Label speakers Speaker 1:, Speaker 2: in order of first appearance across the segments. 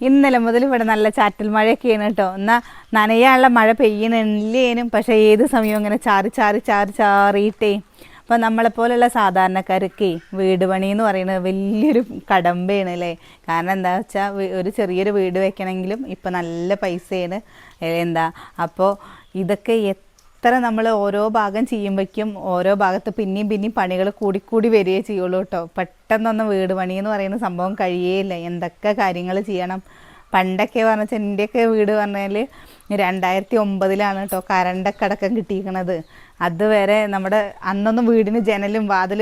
Speaker 1: ഇന്നലെ മുതൽ ഇവിടെ നല്ല ചാറ്റൽ മഴയൊക്കെയാണ് കേട്ടോ. എന്നാൽ നനയാനുള്ള മഴ പെയ്യണില്ലേനും പക്ഷേ ഏത് സമയവും ഇങ്ങനെ ചാറി ചാറി ചാറി ചാറിയിട്ടേ. അപ്പോൾ നമ്മളെപ്പോലുള്ള സാധാരണക്കാർക്ക് വീട് പണി എന്ന് പറയുന്നത് വലിയൊരു കടമ്പയാണ് അല്ലേ? കാരണം എന്താ വെച്ചാൽ ഒരു ചെറിയൊരു വീട് വെക്കണമെങ്കിലും ഇപ്പോൾ നല്ല പൈസയാണ്. എന്താ? അപ്പോൾ ഇതൊക്കെ എത്ര നമ്മൾ ഓരോ ഭാഗം ചെയ്യുമ്പോഴേക്കും ഓരോ ഭാഗത്ത് പിന്നെയും പിന്നെയും പണികൾ കൂടിക്കൂടി വരികയേ ചെയ്യുള്ളൂ കേട്ടോ പെട്ടെന്നൊന്ന് വീട് പണി എന്ന് പറയുന്ന സംഭവം കഴിയേയില്ല. എന്തൊക്കെ കാര്യങ്ങൾ ചെയ്യണം. പണ്ടൊക്കെ പറഞ്ഞാൽ എന്റെയൊക്കെ വീട് പറഞ്ഞാൽ രണ്ടായിരത്തി ഒമ്പതിലാണ് കേട്ടോ കരണ്ടൊക്കെ അടക്കം കിട്ടിയിരിക്കണത്. അതുവരെ നമ്മുടെ അന്നൊന്നും വീടിന് ജനലും വാതിൽ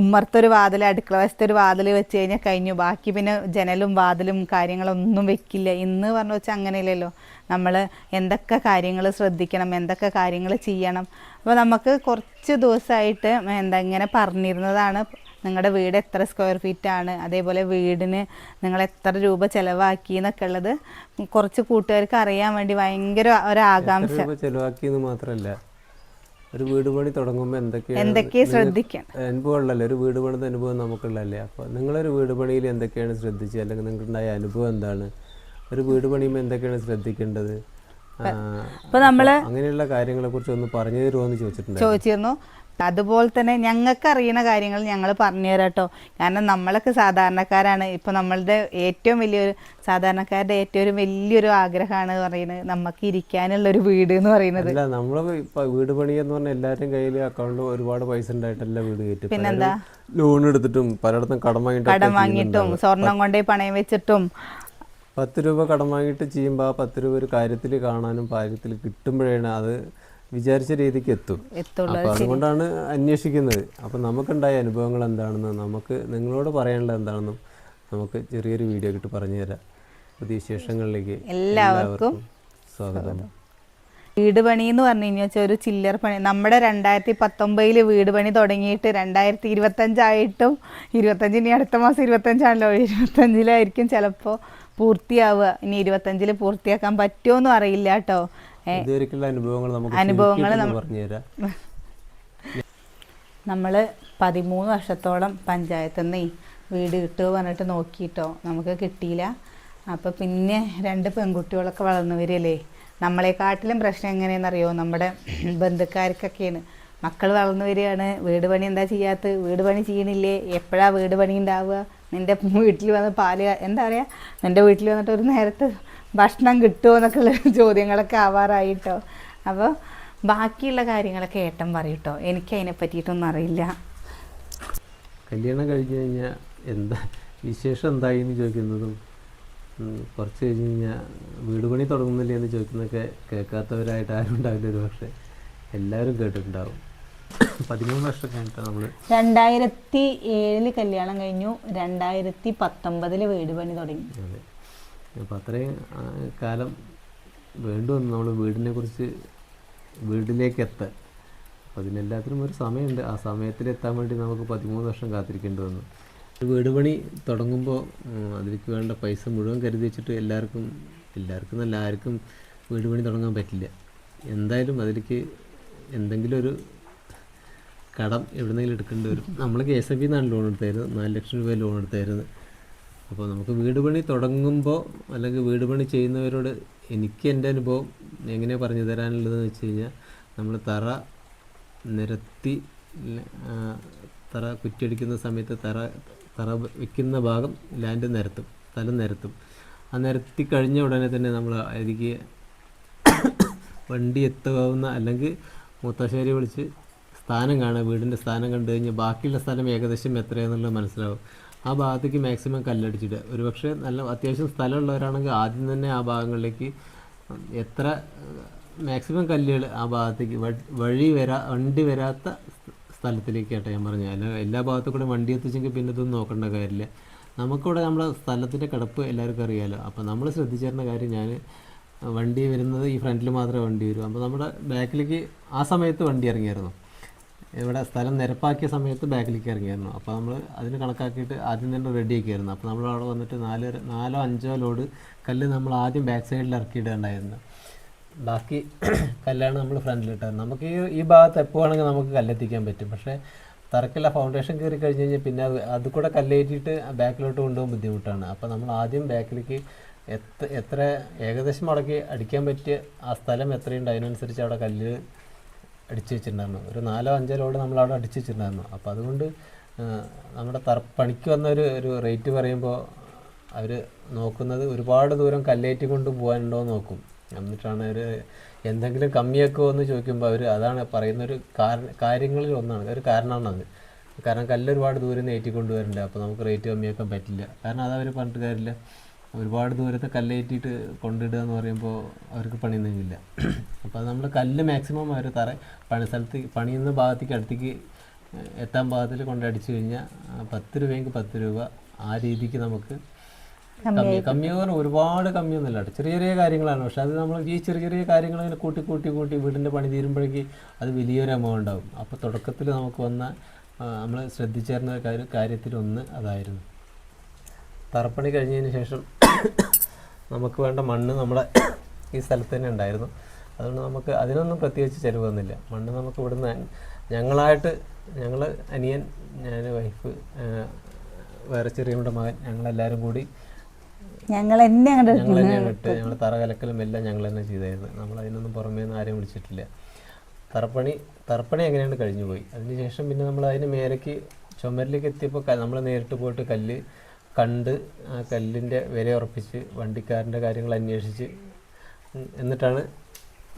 Speaker 1: ഉമ്മർത്തൊരു വാതിൽ അടുക്കള വശത്തെ ഒരു വാതിൽ വെച്ച് കഴിഞ്ഞാൽ കഴിഞ്ഞു. ബാക്കി പിന്നെ ജനലും വാതിലും കാര്യങ്ങളൊന്നും വെക്കില്ല. ഇന്ന് പറഞ്ഞു വെച്ചാൽ അങ്ങനെയല്ലല്ലോ. നമ്മൾ എന്തൊക്കെ കാര്യങ്ങൾ ശ്രദ്ധിക്കണം എന്തൊക്കെ കാര്യങ്ങൾ ചെയ്യണം. അപ്പോൾ നമുക്ക് കുറച്ച് ദിവസമായിട്ട് എന്താ ഇങ്ങനെ പറഞ്ഞിരുന്നതാണ് നിങ്ങളുടെ വീട് എത്ര സ്ക്വയർ ഫീറ്റ് ആണ് അതേപോലെ വീടിന് നിങ്ങൾ എത്ര രൂപ ചിലവാക്കി എന്നൊക്കെ ഉള്ളത് കുറച്ച് കൂട്ടുകാർക്ക് അറിയാൻ വേണ്ടി ഭയങ്കര ഒരു ആകാംക്ഷ
Speaker 2: ചെലവാക്കിയെന്ന് മാത്രമല്ല ഒരു വീട് പണി തുടങ്ങുമ്പോൾ എന്തൊക്കെയാണ്
Speaker 1: എന്തൊക്കെ ശ്രദ്ധിക്കണം.
Speaker 2: അനുഭവമുള്ളല്ലേ? ഒരു വീട് പണിത അനുഭവം നമുക്കുള്ളല്ലേ അപ്പോൾ നിങ്ങളൊരു വീട് പണിയിൽ എന്തൊക്കെയാണ് ശ്രദ്ധിച്ചത്? അല്ലെങ്കിൽ നിങ്ങൾക്കുണ്ടായ അനുഭവം എന്താണ്? ഒരു വീട് പണിയുമ്പോൾ എന്തൊക്കെയാണ് ശ്രദ്ധിക്കേണ്ടത്? അങ്ങനെയുള്ള കാര്യങ്ങളെ കുറിച്ച് ഒന്ന് പറഞ്ഞു തരുമോ എന്ന് ചോദിച്ചിട്ടുണ്ട്.
Speaker 1: ചോദിച്ചിരുന്നു. അതുപോലെ തന്നെ ഞങ്ങൾക്ക് അറിയുന്ന കാര്യങ്ങൾ ഞങ്ങൾ പറഞ്ഞു തരാം കേട്ടോ കാരണം നമ്മളൊക്കെ സാധാരണക്കാരാണ്. ഇപ്പോൾ നമ്മളുടെ ഏറ്റവും വലിയൊരു സാധാരണക്കാരുടെ ഏറ്റവും വലിയൊരു ആഗ്രഹമാണ് പറയുന്നത് നമുക്ക് ഇരിക്കാനുള്ള ഒരു വീട് എന്ന് പറയുന്നത്.
Speaker 2: ഇപ്പൊ വീട് പണി എന്ന് പറഞ്ഞാൽ എല്ലാവരുടെയും കയ്യിൽ അക്കൗണ്ടിൽ ഒരുപാട് പൈസ ഉണ്ടായിട്ടല്ല വീട് കയറ്റി.
Speaker 1: പിന്നെന്താ?
Speaker 2: ലോൺ എടുത്തിട്ടും പലയിടത്തും കടം വാങ്ങിയിട്ടും
Speaker 1: കടം വാങ്ങിയിട്ടും സ്വർണം കൊണ്ടേ പണയം വെച്ചിട്ടും
Speaker 2: പത്ത് രൂപ കടം വാങ്ങിയിട്ട് ചെയ്യുമ്പോൾ ആ പത്ത് രൂപ ഒരു കാര്യത്തിൽ കാണാനും കാര്യത്തിൽ കിട്ടുമ്പോഴാണ് അത് വിചാരിച്ച രീതിക്ക് എത്തും.
Speaker 1: അപ്പം
Speaker 2: അപ്പോൾ അതുകൊണ്ടാണ് അന്വേഷിക്കുന്നത്. അപ്പോൾ നമുക്കുണ്ടായ അനുഭവങ്ങൾ എന്താണെന്ന് നമുക്ക് നിങ്ങളോട് പറയാനുള്ളത് എന്താണെന്നും നമുക്ക് ചെറിയൊരു വീഡിയോ കിട്ടി പറഞ്ഞു തരാം. പുതിയ വിശേഷങ്ങളിലേക്ക്
Speaker 1: എല്ലാവർക്കും
Speaker 2: സ്വാഗതം.
Speaker 1: വീട് പണി എന്ന് പറഞ്ഞു കഴിഞ്ഞാൽ ഒരു ചില്ലർ പണി. നമ്മുടെ രണ്ടായിരത്തി പത്തൊമ്പതിൽ വീട് പണി തുടങ്ങിയിട്ട് രണ്ടായിരത്തി ഇരുപത്തഞ്ചായിട്ടും ഇരുപത്തഞ്ചിന് അടുത്ത മാസം ഇരുപത്തഞ്ചാണല്ലോ ഇരുപത്തഞ്ചിലായിരിക്കും ചിലപ്പോൾ പൂർത്തിയാവുക. ഇനി ഇരുപത്തഞ്ചിൽ പൂർത്തിയാക്കാൻ പറ്റുമോന്നും അറിയില്ല കേട്ടോ.
Speaker 2: അനുഭവങ്ങൾ തരാം.
Speaker 1: നമ്മൾ പതിമൂന്ന് വർഷത്തോളം പഞ്ചായത്തിൽ നിന്ന് വീട് കിട്ടുമോ പറഞ്ഞിട്ട് നോക്കിയിട്ടോ. നമുക്ക് കിട്ടിയില്ല. അപ്പോൾ പിന്നെ രണ്ട് പെൺകുട്ടികളൊക്കെ വളർന്നു വരികയല്ലേ നമ്മളെക്കാട്ടിലും പ്രശ്നം എങ്ങനെയെന്നറിയോ നമ്മുടെ ബന്ധുക്കാർക്കൊക്കെയാണ്. മക്കൾ വളർന്നു വരികയാണ്. വീട് പണി എന്താ ചെയ്യാത്തത്? വീട് പണി ചെയ്യണില്ലേ? എപ്പോഴാണ് വീട് പണി ഉണ്ടാവുക? നിന്റെ വീട്ടിൽ വന്ന് പാൽ എന്താ പറയുക നിന്റെ വീട്ടിൽ വന്നിട്ട് ഒരു നേരത്ത് ഭക്ഷണം കിട്ടുമോ എന്നൊക്കെയുള്ള ചോദ്യങ്ങളൊക്കെ ആവാറായിട്ടോ. അപ്പോൾ ബാക്കിയുള്ള കാര്യങ്ങളൊക്കെ ഏട്ടൻ പറയും കേട്ടോ എനിക്ക് അതിനെ പറ്റിയിട്ടൊന്നും അറിയില്ല.
Speaker 2: കല്യാണം കഴിഞ്ഞ് കഴിഞ്ഞാൽ എന്താ വിശേഷം എന്തായി എന്ന് ചോദിക്കുന്നതും കുറച്ച് കഴിഞ്ഞ് കഴിഞ്ഞാൽ വീട് പണി തുടങ്ങുന്നില്ലേ എന്ന് ചോദിക്കുന്നതൊക്കെ കേൾക്കാത്തവരായിട്ട് ആരും ഉണ്ടാവില്ല ഒരു പക്ഷേ എല്ലാവരും കേട്ടിട്ടുണ്ടാവും. പതിമൂന്ന് വർഷം കഴിഞ്ഞിട്ടാണ് നമ്മൾ
Speaker 1: രണ്ടായിരത്തി ഏഴിൽ കല്യാണം കഴിഞ്ഞു. രണ്ടായിരത്തി പത്തൊമ്പതിൽ വീട് പണി തുടങ്ങി.
Speaker 2: അതെ. അപ്പോൾ അത്രയും കാലം വേണ്ടുവന്നു നമ്മൾ വീടിനെ കുറിച്ച് വീട്ടിലേക്ക് എത്താൻ. അപ്പോൾ അതിനെല്ലാത്തിനും ഒരു സമയമുണ്ട്. ആ സമയത്തിൽ എത്താൻ വേണ്ടി നമുക്ക് പതിമൂന്ന് വർഷം കാത്തിരിക്കേണ്ടി വന്നു. വീട് പണി തുടങ്ങുമ്പോൾ അതിലേക്ക് വേണ്ട പൈസ മുഴുവൻ കരുതി വെച്ചിട്ട് എല്ലാവർക്കും എല്ലാവർക്കും നല്ല ആർക്കും വീട് പണി തുടങ്ങാൻ പറ്റില്ല. എന്തായാലും അതിലേക്ക് എന്തെങ്കിലും ഒരു കടം എവിടെന്നെങ്കിലും എടുക്കേണ്ടി വരും. നമ്മൾ കെ എസ് എഫ് നിന്നാണ് ലോൺ എടുത്തായിരുന്നു നാല് ലക്ഷം രൂപ ലോൺ എടുത്തായിരുന്നു അപ്പോൾ നമുക്ക് വീട് പണി തുടങ്ങുമ്പോൾ അല്ലെങ്കിൽ വീട് പണി ചെയ്യുന്നവരോട് എനിക്ക് എന്റെ അനുഭവം എങ്ങനെയാണ് പറഞ്ഞു തരാനുള്ളതെന്ന് വെച്ച് കഴിഞ്ഞാൽ നമ്മൾ തറ നിരത്തി തറ കുറ്റിയടിക്കുന്ന സമയത്ത് തറ തറ വെക്കുന്ന ഭാഗം ലാൻഡ് നിരത്തും. സ്ഥലം നിരത്തും. ആ നിരത്തി കഴിഞ്ഞ ഉടനെ തന്നെ നമ്മൾ അതിലേക്ക് വണ്ടി എത്താവുന്ന അല്ലെങ്കിൽ മൂത്താശ്ശേരി വിളിച്ച് സ്ഥാനം കാണുക വീടിന്റെ സ്ഥാനം കണ്ടു കഴിഞ്ഞാൽ ബാക്കിയുള്ള സ്ഥലം ഏകദേശം എത്രയാണെന്നുള്ളത് മനസ്സിലാവും. ആ ഭാഗത്തേക്ക് മാക്സിമം കല്ലടിച്ചിട്ട് ഒരുപക്ഷെ നല്ല അത്യാവശ്യം സ്ഥലമുള്ളവരാണെങ്കിൽ ആദ്യം തന്നെ ആ ഭാഗങ്ങളിലേക്ക് എത്ര മാക്സിമം കല്ലുകൾ ആ ഭാഗത്തേക്ക് വഴി വരാ വണ്ടി വരാത്ത സ്ഥലത്തിലേക്കാട്ടെ സ്ഥലത്തിലേക്ക് കേട്ടോ ഞാൻ പറഞ്ഞു അല്ല എല്ലാ ഭാഗത്തു കൂടെ വണ്ടി എത്തിച്ചെങ്കിൽ പിന്നെ ഇതൊന്നും നോക്കേണ്ട കാര്യമില്ല. നമുക്കിവിടെ നമ്മുടെ സ്ഥലത്തിന്റെ കിടപ്പ് എല്ലാവർക്കും അറിയാമല്ലോ അപ്പോൾ നമ്മൾ ശ്രദ്ധിച്ചിരുന്ന കാര്യം ഞാൻ വണ്ടി വരുന്നത് ഈ ഫ്രണ്ടിൽ മാത്രമേ വണ്ടി വരൂ. അപ്പോൾ നമ്മുടെ ബാക്കിലേക്ക് ആ സമയത്ത് വണ്ടി ഇറങ്ങിയായിരുന്നു. ഇവിടെ സ്ഥലം നിരപ്പാക്കിയ സമയത്ത് ബാക്കിലേക്ക് ഇറങ്ങിയായിരുന്നു. അപ്പോൾ നമ്മൾ അതിന് കണക്കാക്കിയിട്ട് ആദ്യം തന്നെ റെഡി ആക്കിയായിരുന്നു അപ്പോൾ നമ്മൾ അവിടെ വന്നിട്ട് നാല് നാലോ അഞ്ചോ ലോഡ് കല്ല് നമ്മൾ ആദ്യം ബാക്ക് സൈഡിൽ ഇറക്കിയിടേണ്ടായിരുന്നു. ബാക്കി കല്ലാണ് നമ്മൾ ഫ്രണ്ടിലിട്ടത് നമുക്ക് ഈ ഈ ഭാഗത്ത് എപ്പോൾ വേണമെങ്കിൽ നമുക്ക് കല്ലെത്തിക്കാൻ പറ്റും. പക്ഷേ തറക്കില്ല ഫൗണ്ടേഷൻ കയറി കഴിഞ്ഞ് കഴിഞ്ഞാൽ പിന്നെ അത് അത് കൂടെ കല്ലേറ്റിയിട്ട് ബാക്കിലോട്ട് കൊണ്ടുപോകാൻ ബുദ്ധിമുട്ടാണ്. അപ്പോൾ നമ്മൾ ആദ്യം ബാക്കിലേക്ക് എത്ര എത്ര ഏകദേശം അടക്കി അടിക്കാൻ പറ്റിയ ആ സ്ഥലം എത്രയുണ്ട്? അതിനനുസരിച്ച് അവിടെ കല്ല് അടിച്ചു വെച്ചിട്ടുണ്ടായിരുന്നു. ഒരു നാലോ അഞ്ചോ ലോഡ് നമ്മൾ അവിടെ അടിച്ചു വെച്ചിട്ടുണ്ടായിരുന്നു. അപ്പോൾ അതുകൊണ്ട് നമ്മുടെ തറ പണിക്ക് വന്ന ഒരു ഒരു റേറ്റ് പറയുമ്പോൾ അവർ നോക്കുന്നത് ഒരുപാട് ദൂരം കല്ലേറ്റി കൊണ്ട് പോകാനുണ്ടോ എന്ന് നോക്കും. എന്നിട്ടാണ് അവർ എന്തെങ്കിലും കമ്മിയാക്കുമോ എന്ന് ചോദിക്കുമ്പോൾ അവർ അതാണ് പറയുന്ന ഒരു കാര- കാര്യങ്ങളിൽ ഒന്നാണ്. ഒരു കാരണമാണ് അത്. കാരണം കല്ല് ഒരുപാട് ദൂരം നിന്ന് വരണ്ടേ അപ്പോൾ നമുക്ക് റേറ്റ് കമ്മിയാക്കാൻ പറ്റില്ല. കാരണം അതവർ പറഞ്ഞിട്ട് കാര്യമില്ല. ഒരുപാട് ദൂരത്തെ കല്ലേറ്റിട്ട് കൊണ്ടിടുക എന്ന് പറയുമ്പോൾ അവർക്ക് പണിയൊന്നുമില്ല. അപ്പോൾ നമ്മൾ കല്ല് മാക്സിമം അവർ തറ പണി സ്ഥലത്ത് പണിയുന്ന ഭാഗത്തേക്ക് അടുത്തേക്ക് എത്താൻ ഭാഗത്തിൽ കൊണ്ടടിച്ചു കഴിഞ്ഞാൽ പത്ത് രൂപയെങ്കിൽ പത്ത് രൂപ ആ രീതിക്ക് നമുക്ക് കമ്മി കമ്മി പറഞ്ഞാൽ ഒരുപാട് കമ്മിയൊന്നുമില്ല ചെറിയ ചെറിയ കാര്യങ്ങളാണ്. പക്ഷെ അത് നമ്മൾ ഈ ചെറിയ ചെറിയ കാര്യങ്ങൾ ഇങ്ങനെ കൂട്ടി കൂട്ടി കൂട്ടി വീടിന്റെ പണി തീരുമ്പോഴേക്ക് അത് വലിയൊരു എമൗണ്ട് ആവും അപ്പോൾ തുടക്കത്തിൽ നമുക്ക് വന്ന നമ്മൾ ശ്രദ്ധിച്ചേർന്ന കാര്യം കാര്യത്തിലൊന്ന് അതായിരുന്നു. തറപ്പണി കഴിഞ്ഞതിന് ശേഷം നമുക്ക് വേണ്ട മണ്ണ് നമ്മുടെ ഈ സ്ഥലത്ത് തന്നെ ഉണ്ടായിരുന്നു. അതുകൊണ്ട് നമുക്ക് അതിനൊന്നും പ്രത്യേകിച്ച് ചിലവ് വന്നില്ല. മണ്ണ് നമുക്ക് ഇവിടുന്ന് ഞങ്ങളായിട്ട് ഞങ്ങൾ അനിയൻ ഞാൻ വൈഫ് വേറെ ചെറിയമ്മയുടെ മകൻ ഞങ്ങളെല്ലാവരും കൂടി
Speaker 1: ഞങ്ങൾ എന്നെ അങ്ങോട്ട്
Speaker 2: ഞങ്ങൾ തന്നെയാണ് ഇട്ട് ഞങ്ങൾ തറ കലക്കലും എല്ലാം ഞങ്ങൾ തന്നെ ചെയ്തായിരുന്നു. നമ്മൾ അതിനൊന്നും പുറമേ നിന്ന് ആരെയും വിളിച്ചിട്ടില്ല. തറപ്പണി തറപ്പണി എങ്ങനെയാണ് കഴിഞ്ഞു പോയി അതിനുശേഷം പിന്നെ നമ്മൾ അതിന് മേലേക്ക് ചുമരിലേക്ക് എത്തിയപ്പോൾ നമ്മൾ നേരിട്ട് പോയിട്ട് കല്ല് കണ്ട് ആ കല്ലിന്റെ വില ഉറപ്പിച്ച് വണ്ടിക്കാരന്റെ കാര്യങ്ങൾ അന്വേഷിച്ച് എന്നിട്ടാണ്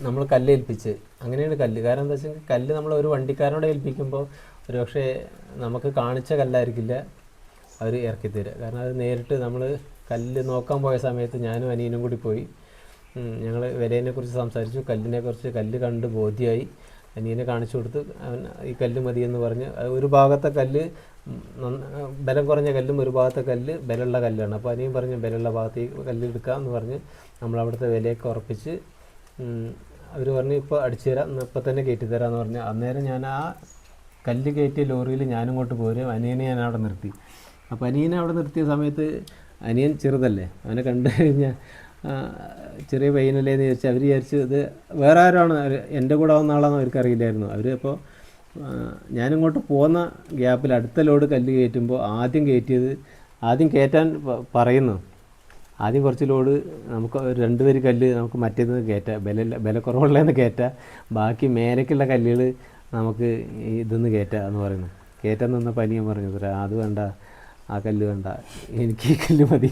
Speaker 2: നമ്മൾ കല്ല് ഏൽപ്പിച്ച് അങ്ങനെയാണ് കല്ല്. കാരണം എന്താ വെച്ചാൽ കല്ല് നമ്മൾ ഒരു വണ്ടിക്കാരനോട് ഏൽപ്പിക്കുമ്പോൾ ഒരുപക്ഷെ നമുക്ക് കാണിച്ച കല്ലായിരിക്കില്ല അവർ ഇറക്കി കാരണം അത് നേരിട്ട് നമ്മൾ കല്ല് നോക്കാൻ പോയ സമയത്ത് ഞാനും അനിയനും കൂടി പോയി. ഞങ്ങൾ വിലയെ കുറിച്ച് സംസാരിച്ചു. കല്ലിനെ കുറിച്ച് കല്ല് കണ്ട് ബോധ്യമായി. അനിയനെ കാണിച്ചു കൊടുത്ത് അവൻ ഈ കല്ല് മതിയെന്ന് പറഞ്ഞ് ഒരു ഭാഗത്തെ കല്ല് ബലം കുറഞ്ഞ കല്ലും ഒരു ഭാഗത്തെ കല്ല് ബലമുള്ള കല്ലാണ്. അപ്പോൾ അനിയൻ പറഞ്ഞു ബലമുള്ള ഭാഗത്ത് ഈ കല്ല് എടുക്കാം എന്ന് പറഞ്ഞ് നമ്മൾ അവിടുത്തെ വിലയൊക്കെ ഉറപ്പിച്ച് അവർ പറഞ്ഞു ഇപ്പോൾ അടിച്ചു തരാം ഇപ്പം തന്നെ കയറ്റി തരാമെന്ന് പറഞ്ഞു. അന്നേരം ഞാൻ ആ കല്ല് കയറ്റിയ ലോറിയിൽ ഞാനും ഇങ്ങോട്ട് പോരും അനിയനെ ഞാൻ അവിടെ നിർത്തി. അപ്പോൾ അനിയനെ അവിടെ നിർത്തിയ സമയത്ത് അനിയൻ ചെറുതല്ലേ അവനെ കണ്ടു കഴിഞ്ഞാൽ ചെറിയ പെയിനല്ലേന്ന് വിചാരിച്ചു അവർ വിചാരിച്ചു ഇത് വേറെ ആരാണ്? എന്റെ കൂടെ വന്ന ആളാണെന്ന് അവർക്ക് അറിയില്ലായിരുന്നു. അവർ അപ്പോൾ ഞാനിങ്ങോട്ട് പോകുന്ന ഗ്യാപ്പിൽ അടുത്ത ലോഡ് കല്ല് കയറ്റുമ്പോൾ ആദ്യം കയറ്റിയത് ആദ്യം കയറ്റാൻ പറയുന്നു. ആദ്യം കുറച്ച് ലോഡ് നമുക്ക് ഒരു രണ്ട് പേര് കല്ല് നമുക്ക് മറ്റേത് കയറ്റാം. ബല ബലക്കുറവുള്ളതെന്ന് കയറ്റാം. ബാക്കി മേലേക്കുള്ള കല്ലുകൾ നമുക്ക് ഇതെന്ന് കയറ്റാം എന്ന് പറയുന്നു. കയറ്റാൻ നിന്ന പനിയും പറഞ്ഞു "സാറേ, അത് വേണ്ട ആ കല്ല് വേണ്ട. എനിക്ക് ഈ കല്ല് മതി.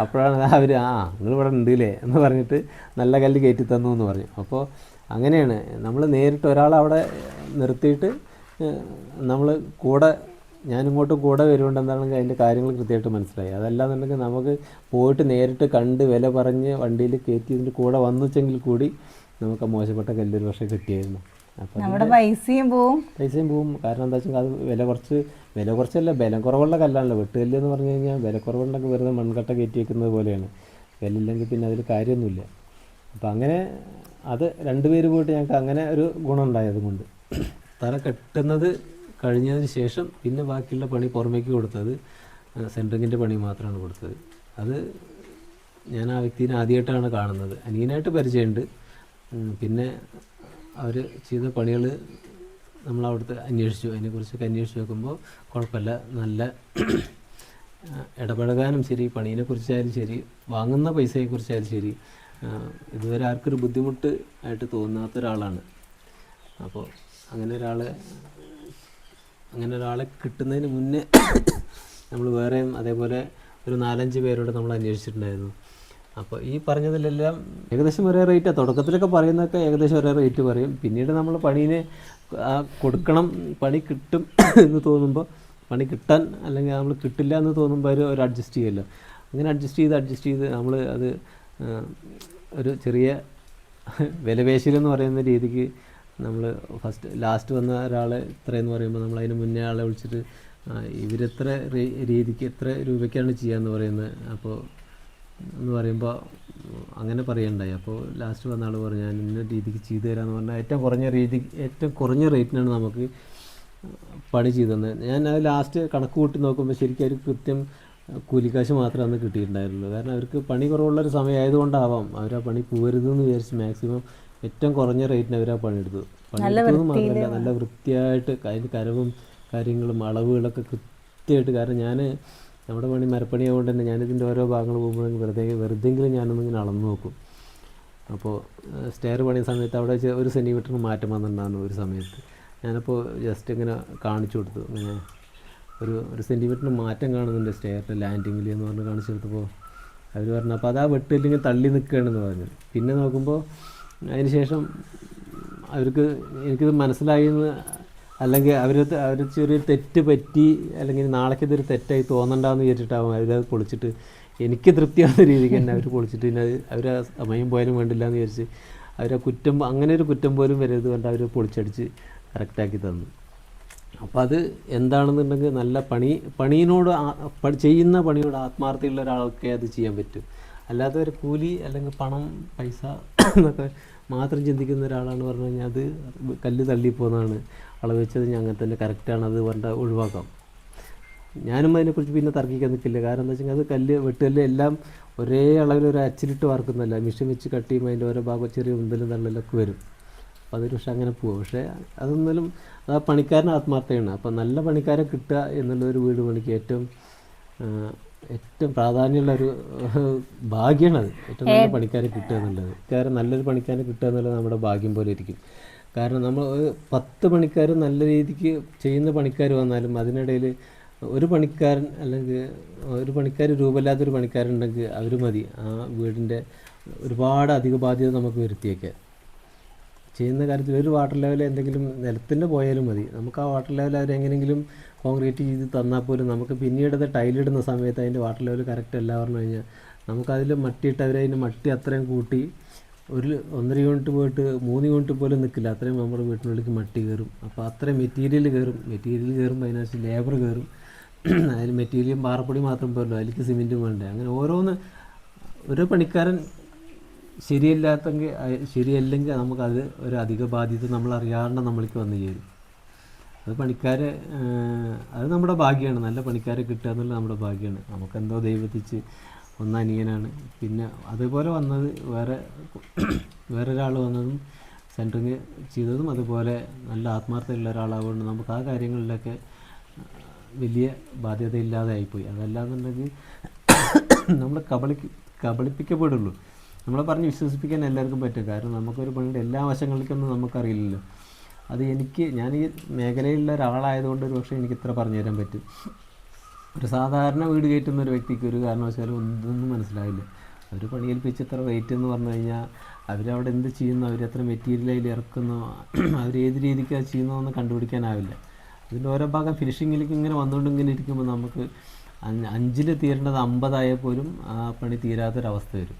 Speaker 2: അപ്പോഴാണ് അവർ ആ നിങ്ങൾ ഇവിടെ ഉണ്ടല്ലേ? എന്ന് പറഞ്ഞിട്ട് നല്ല കല്ല് കയറ്റി തന്നു എന്ന് പറഞ്ഞു. അപ്പോൾ അങ്ങനെയാണ്. നമ്മൾ നേരിട്ട് ഒരാളെ അവിടെ നിർത്തിയിട്ട് നമ്മൾ കൂടെ ഞാനിങ്ങോട്ട് കൂടെ വരുകൊണ്ട് എന്താണെങ്കിൽ അതിന്റെ കാര്യങ്ങൾ കൃത്യമായിട്ട് മനസ്സിലായി. അതല്ലാന്നുണ്ടെങ്കിൽ നമുക്ക് പോയിട്ട് നേരിട്ട് കണ്ട് വില പറഞ്ഞ് വണ്ടിയിൽ കയറ്റി ഇതിന്റെ കൂടെ വന്നുവെച്ചെങ്കിൽ കൂടി നമുക്ക് മോശപ്പെട്ട കല്ലൊരു പക്ഷേ കിട്ടിയായിരുന്നു.
Speaker 1: നമ്മുടെ പൈസയും പോവും.
Speaker 2: പൈസയും പോവും. കാരണം എന്താ വെച്ചാൽ അത് വില കുറച്ച് വില കുറച്ചല്ല ബലം കുറവുള്ള കല്ലാണല്ലോ. വെട്ടുകല്ല് എന്ന് പറഞ്ഞു കഴിഞ്ഞാൽ വില കുറവുണ്ടെങ്കിൽ വെറുതെ മൺകട്ട കയറ്റി വെക്കുന്നത് പോലെയാണ്. വില ഇല്ലെങ്കിൽ പിന്നെ അതിൽ കാര്യമൊന്നുമില്ല. അപ്പം അങ്ങനെ അത് രണ്ടുപേര് പോയിട്ട് ഞങ്ങൾക്ക് അങ്ങനെ ഒരു ഗുണമുണ്ടായത് കൊണ്ട്. തറ കെട്ടുന്നത് കഴിഞ്ഞതിന് ശേഷം പിന്നെ ബാക്കിയുള്ള പണി പുറമേക്ക് കൊടുത്തത് സെൻട്രിങ്ങിന്റെ പണി മാത്രമാണ് കൊടുത്തത്. അത് ഞാൻ ആ വ്യക്തിനെ ആദ്യമായിട്ടാണ് കാണുന്നത്. അനിയനായിട്ട് പരിചയമുണ്ട്. പിന്നെ അവർ ചെയ്യുന്ന പണികൾ നമ്മൾ അവിടുത്തെ അന്വേഷിച്ചു. അതിനെക്കുറിച്ചൊക്കെ അന്വേഷിച്ച് നോക്കുമ്പോൾ കുഴപ്പമില്ല. നല്ല ഇടപഴകാനും ശരി പണീനെക്കുറിച്ചായാലും ശരി വാങ്ങുന്ന പൈസയെക്കുറിച്ചായാലും ശരി. ഇതുവരെ ആർക്കൊരു ബുദ്ധിമുട്ട് ആയിട്ട് തോന്നാത്ത ഒരാളാണ്. അപ്പോൾ അങ്ങനെ ഒരാളെ അങ്ങനെ ഒരാളെ കിട്ടുന്നതിന് മുന്നേ നമ്മൾ വേറെയും അതേപോലെ ഒരു നാലഞ്ച് പേരോട് നമ്മൾ അന്വേഷിച്ചിട്ടുണ്ടായിരുന്നു. അപ്പോൾ ഈ പറഞ്ഞതിലെല്ലാം ഏകദേശം ഒരേ റേറ്റാണ് തുടക്കത്തിലൊക്കെ പറയുന്നതൊക്കെ ഏകദേശം ഒരേ റേറ്റ് പറയും. പിന്നീട് നമ്മൾ പണീനെ കൊടുക്കണം പണി കിട്ടും എന്ന് തോന്നുമ്പോൾ പണി കിട്ടാൻ അല്ലെങ്കിൽ നമ്മൾ കിട്ടില്ല എന്ന് തോന്നുമ്പോൾ അവർ ഒരു അഡ്ജസ്റ്റ് ചെയ്യുമല്ലോ അങ്ങനെ അഡ്ജസ്റ്റ് ചെയ്ത് അഡ്ജസ്റ്റ് ചെയ്ത് നമ്മൾ അത് ഒരു ചെറിയ വിലപേശലെന്ന് പറയുന്ന രീതിക്ക് നമ്മൾ ഫസ്റ്റ് ലാസ്റ്റ് വന്ന ഒരാളെ ഇത്രയെന്ന് പറയുമ്പോൾ നമ്മൾ അതിന് മുന്നേ ആളെ വിളിച്ചിട്ട് ഇവരെത്ര രീതിക്ക് എത്ര രൂപയ്ക്കാണ് ചെയ്യാമെന്ന് പറയുന്നത്. അപ്പോൾ എന്ന് പറയുമ്പോൾ അങ്ങനെ പറയണ്ടായി. അപ്പോൾ ലാസ്റ്റ് വന്ന ആൾ പറഞ്ഞു ഞാൻ ഇന്ന രീതിക്ക് ചെയ്തു തരാമെന്ന് പറഞ്ഞാൽ ഏറ്റവും കുറഞ്ഞ രീതി ഏറ്റവും കുറഞ്ഞ റേറ്റിനാണ് നമുക്ക് പണി ചെയ്തു തന്നത് ഞാൻ അത് ലാസ്റ്റ് കണക്ക് കൂട്ടി നോക്കുമ്പോൾ ശരിക്കും അവർക്ക് കൃത്യം കൂലിക്കാശ് മാത്രമേ അന്ന് കിട്ടിയിട്ടുണ്ടായിരുന്നുള്ളൂ. കാരണം അവർക്ക് പണി കുറവുള്ളൊരു സമയമായതുകൊണ്ടാവാം അവർ ആ പണി പോരുതെന്ന് വിചാരിച്ച് മാക്സിമം ഏറ്റവും കുറഞ്ഞ റേറ്റിന് അവർ ആ പണിയെടുത്തു പണിയെടുത്തത് മാത്രമല്ല നല്ല വൃത്തിയായിട്ട് അതിന്റെ കരവും കാര്യങ്ങളും അളവുകളൊക്കെ കൃത്യമായിട്ട് കാരണം ഞാൻ നമ്മുടെ പണി മരപ്പണി ആയതുകൊണ്ട് തന്നെ ഞാനിതിന്റെ ഓരോ ഭാഗങ്ങൾ പോകുമ്പോൾ വെറുതെ വെറുതെങ്കിലും ഞാനൊന്നിങ്ങനെ അളന്ന് നോക്കും. അപ്പോൾ സ്റ്റെയർ പണിയ സമയത്ത് അവിടെ ഒരു സെന്റിമീറ്ററിന് മാറ്റം വന്നിട്ടുണ്ടായിരുന്നു ഒരു സമയത്ത്. ഞാനപ്പോൾ ജസ്റ്റ് ഇങ്ങനെ കാണിച്ചു കൊടുത്തു. ഇങ്ങനെ ഒരു ഒരു സെന്റിമീറ്ററിന് മാറ്റം കാണുന്നുണ്ട് സ്റ്റെയറിന്റെ ലാൻഡിങ്ങിൽ എന്ന് പറഞ്ഞ് കാണിച്ചു കൊടുത്തപ്പോൾ അവർ പറഞ്ഞു അപ്പോൾ അത് വെട്ടില്ലെങ്കിൽ തള്ളി നിൽക്കുകയാണെന്ന് പറഞ്ഞു. പിന്നെ നോക്കുമ്പോൾ അതിന് ശേഷം അവർക്ക് എനിക്കിത് മനസ്സിലായി എന്ന് അല്ലെങ്കിൽ അവർ അവർ ചെറിയൊരു തെറ്റ് പറ്റി അല്ലെങ്കിൽ നാളേക്ക് ഇതൊരു തെറ്റായി തോന്നണ്ടെന്ന് വിചാരിച്ചിട്ടാവും അവരത് പൊളിച്ചിട്ട്. എനിക്ക് തൃപ്തിയാവുന്ന രീതിക്ക് തന്നെ അവർ പൊളിച്ചിട്ട് പിന്നെ അവർ സമയം പോയാലും വേണ്ടില്ല എന്ന് വിചാരിച്ച് അവരെ കുറ്റം അങ്ങനെ ഒരു കുറ്റം പോലും വരരുത് കൊണ്ട് അവർ പൊളിച്ചടിച്ച് കറക്റ്റാക്കി തന്നു. അപ്പോൾ അത് എന്താണെന്നുണ്ടെങ്കിൽ നല്ല പണി പണിയിനോട് ചെയ്യുന്ന പണിയോട് ആത്മാർത്ഥതയുള്ള ഒരാൾക്കേ അത് ചെയ്യാൻ പറ്റും. അല്ലാതെ ഒരു കൂലി അല്ലെങ്കിൽ പണം പൈസ എന്നൊക്കെ മാത്രം ചിന്തിക്കുന്ന ഒരാളാണ് പറഞ്ഞു കഴിഞ്ഞാൽ അത് കല്ല് തള്ളിപ്പോകുന്നതാണ് അളവ് വെച്ചത് ഞാൻ അങ്ങനെ തന്നെ കറക്റ്റാണ് അത് പറഞ്ഞ ഒഴിവാക്കാം. ഞാനും അതിനെക്കുറിച്ച് പിന്നെ തർക്കിക്കാൻ നിൽക്കില്ല. കാരണം എന്താ വെച്ചാൽ അത് കല്ല് വെട്ടുകല്ല് എല്ലാം ഒരേ അളവിൽ ഒരു അച്ചിലിട്ട് വറക്കുന്നതല്ല. മിഷീൻ വെച്ച് കട്ട് ചെയ്യുമ്പോൾ അതിന്റെ ഓരോ ഭാഗം ചെറിയ ഉന്തലും തള്ളലൊക്കെ വരും. അപ്പോൾ അതൊരു പക്ഷേ അങ്ങനെ പോകും പക്ഷേ അതൊന്നാലും അത് ആ പണിക്കാരൻ ആത്മാർത്ഥയാണ് അപ്പോൾ നല്ല പണിക്കാരെ കിട്ടുക എന്നുള്ളൊരു വീട് പണിക്ക് ഏറ്റവും ഏറ്റവും പ്രാധാന്യമുള്ള ഒരു ഭാഗ്യമാണ് അത് ഏറ്റവും നല്ല പണിക്കാരെ കിട്ടുക എന്നുള്ളത്. കാരണം നല്ലൊരു പണിക്കാരെ കിട്ടുക എന്നുള്ളത് നമ്മുടെ ഭാഗ്യം പോലെ ഇരിക്കും. കാരണം നമ്മൾ പത്ത് പണിക്കാർ നല്ല രീതിക്ക് ചെയ്യുന്ന പണിക്കാർ വന്നാലും അതിനിടയിൽ ഒരു പണിക്കാരൻ അല്ലെങ്കിൽ ഒരു പണിക്കാർ രൂപമില്ലാത്തൊരു പണിക്കാരുണ്ടെങ്കിൽ അവർ മതി. ആ വീടിന്റെ ഒരുപാട് അധിക ബാധ്യത നമുക്ക് വരുത്തിയേക്കാൻ ചെയ്യുന്ന കാര്യത്തിൽ ഒരു വാട്ടർ ലെവൽ എന്തെങ്കിലും നിലത്തിന്റെ പോയാലും മതി. നമുക്ക് ആ വാട്ടർ ലെവൽ അവരെങ്ങനെങ്കിലും കോൺക്രീറ്റ് ചെയ്ത് തന്നാൽ പോലും നമുക്ക് പിന്നീട് അത് ടൈലിടുന്ന സമയത്ത് അതിന്റെ വാട്ടർ ലെവൽ കറക്റ്റ് അല്ല പറഞ്ഞു കഴിഞ്ഞാൽ നമുക്കതിൽ മട്ടിയിട്ട് അവരതിന്റെ മട്ടി അത്രയും കൂട്ടി ഒരു ഒന്നര യൂണിറ്റ് പോയിട്ട് മൂന്ന് യൂണിറ്റ് പോലും നിൽക്കില്ല അത്രയും നമ്മുടെ വീട്ടിനുള്ളിലേക്ക് മട്ടി കയറും. അപ്പോൾ അത്രയും മെറ്റീരിയൽ കയറും. മെറ്റീരിയൽ കയറുമ്പോൾ അതിനകത്ത് ലേബർ കയറും. അതിൽ മെറ്റീരിയലും പാറപ്പൊടി മാത്രം പോരല്ലോ. അതിലേക്ക് സിമെന്റും വേണ്ടേ? അങ്ങനെ ഓരോന്ന് ഓരോ പണിക്കാരൻ ശരിയല്ലാത്തെങ്കിൽ ശരിയല്ലെങ്കിൽ നമുക്കത് ഒരു അധിക ബാധ്യത നമ്മൾ അറിയാണ്ട് നമ്മൾക്ക് വന്നു ചേരും. അത് പണിക്കാരെ അത് നമ്മുടെ ഭാഗ്യമാണ് നല്ല പണിക്കാരെ കിട്ടുക എന്നുള്ളത് നമ്മുടെ ഭാഗ്യമാണ് നമുക്കെന്തോ ദൈവത്തിച്ച് ഒന്ന് അനിയനാണ്. പിന്നെ അതുപോലെ വന്നത് വേറെ വേറൊരാൾ വന്നതും സെന്ററിങ് ചെയ്തതും അതുപോലെ നല്ല ആത്മാർത്ഥതയുള്ള ഒരാളാകൊണ്ട് നമുക്ക് ആ കാര്യങ്ങളിലൊക്കെ വലിയ ബാധ്യതയില്ലാതെ ആയിപ്പോയി അതല്ലാന്നുണ്ടെങ്കിൽ നമ്മൾ കബളി കബളിപ്പിക്കപ്പെടുള്ളൂ. നമ്മളെ പറഞ്ഞ് വിശ്വസിപ്പിക്കാൻ എല്ലാവർക്കും പറ്റും. കാരണം നമുക്കൊരു പണിയുടെ എല്ലാ വശങ്ങളിലേക്കൊന്നും നമുക്കറിയില്ലല്ലോ. അത് എനിക്ക് ഞാൻ ഈ മേഖലയിലുള്ള ഒരാളായതുകൊണ്ട് ഒരു പക്ഷേ എനിക്ക് ഇത്ര പറഞ്ഞു തരാൻ പറ്റും. ഒരു സാധാരണ വീട് കയറ്റുന്ന ഒരു വ്യക്തിക്ക് ഒരു കാരണവശാലും ഒന്നും മനസ്സിലാവില്ല അവർ പണിയേൽപ്പിച്ച് ഇത്ര റേറ്റ് എന്ന് പറഞ്ഞു കഴിഞ്ഞാൽ അവരവിടെ എന്ത് ചെയ്യുന്നു? അവരെത്ര മെറ്റീരിയൽ അതിൽ ഇറക്കുന്നു? അവർ ഏത് രീതിക്ക് അത് ചെയ്യുന്നതെന്ന് കണ്ടുപിടിക്കാനാവില്ല. അതിന്റെ ഓരോ ഭാഗം ഫിനിഷിങ്ങിലേക്ക് ഇങ്ങനെ വന്നുകൊണ്ട് ഇങ്ങനെ ഇരിക്കുമ്പോൾ നമുക്ക് അഞ്ച് അഞ്ചിൽ തീരേണ്ടത് അമ്പതായാൽ പോലും ആ പണി തീരാത്തൊരവസ്ഥ വരും.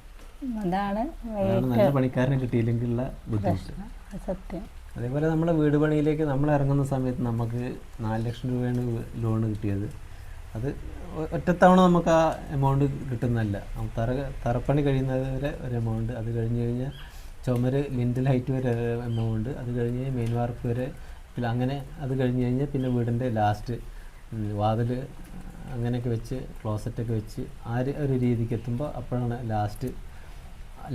Speaker 1: അതാണ്
Speaker 2: നല്ല പണിക്കാരനെ കിട്ടിയില്ലെങ്കിലുള്ള ബുദ്ധിമുട്ട്.
Speaker 1: സത്യം.
Speaker 2: അതേപോലെ നമ്മുടെ വീട് പണിയിലേക്ക് നമ്മൾ ഇറങ്ങുന്ന സമയത്ത് നമുക്ക് നാല് ലക്ഷം രൂപയാണ് ലോൺ കിട്ടിയത്. അത് ഒറ്റത്തവണ നമുക്ക് ആ എമൗണ്ട് കിട്ടുന്നതല്ല. തറ തറപ്പണി കഴിയുന്നത് വരെ ഒരു എമൗണ്ട് അത് കഴിഞ്ഞ് കഴിഞ്ഞാൽ ചുമര് ലിൻഡൽ ഹൈറ്റ് വരെ എമൗണ്ട് അത് കഴിഞ്ഞ് കഴിഞ്ഞാൽ മെയിൻ വാർപ്പ് വരെ പിന്നെ അങ്ങനെ അത് കഴിഞ്ഞ് കഴിഞ്ഞാൽ പിന്നെ വീടിന്റെ ലാസ്റ്റ് വാതിൽ അങ്ങനെയൊക്കെ വെച്ച് ക്ലോസറ്റൊക്കെ വെച്ച് ആ ഒരു രീതിക്ക് എത്തുമ്പോൾ അപ്പോഴാണ് ലാസ്റ്റ്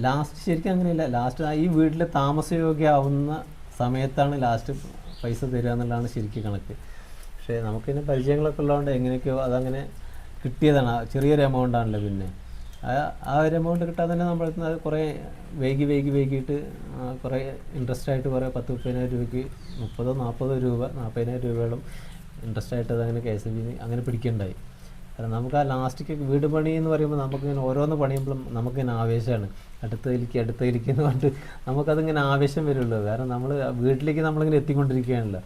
Speaker 2: ലാസ്റ്റ് ശരിക്കും അങ്ങനെയല്ല. ലാസ്റ്റ് ആ ഈ വീട്ടിൽ താമസയോഗ്യമാവുന്ന സമയത്താണ് ലാസ്റ്റ് പൈസ തരിക എന്നുള്ളതാണ് ശരിക്കും കണക്ക്. പക്ഷേ നമുക്കിതിന് പരിചയങ്ങളൊക്കെ ഉള്ളതുകൊണ്ട് എങ്ങനെയൊക്കെയോ അതങ്ങനെ കിട്ടിയതാണ്. ചെറിയൊരു എമൗണ്ട് ആണല്ലോ പിന്നെ. ആ ഒരു എമൗണ്ട് കിട്ടാതെ തന്നെ നമ്മൾ അത് കുറേ വൈകി വൈകി വൈകിട്ട് കുറേ ഇൻട്രസ്റ്റ് ആയിട്ട് കുറേ പത്ത് മുപ്പതിനായിരം രൂപയ്ക്ക് മുപ്പതോ നാൽപ്പതോ രൂപ നാൽപ്പതിനായിരം രൂപയോളം ഇൻട്രസ്റ്റ് ആയിട്ട് അതങ്ങനെ കെ എസ് ബി അങ്ങനെ പിടിക്കണ്ടായി. കാരണം നമുക്ക് ആ ലാസ്റ്റിക്ക് വീട് പണി എന്ന് പറയുമ്പോൾ നമുക്കിങ്ങനെ ഓരോന്ന് പണിയുമ്പോഴും നമുക്കിങ്ങനെ ആവേശമാണ്. അടുത്തതിലേക്ക് അടുത്തതിലേക്ക് എന്ന് പറഞ്ഞിട്ട് നമുക്കതിങ്ങനെ ആവേശം വരുള്ളൂ. കാരണം നമ്മൾ വീട്ടിലേക്ക് നമ്മളിങ്ങനെ എത്തിക്കൊണ്ടിരിക്കുകയാണല്ലോ.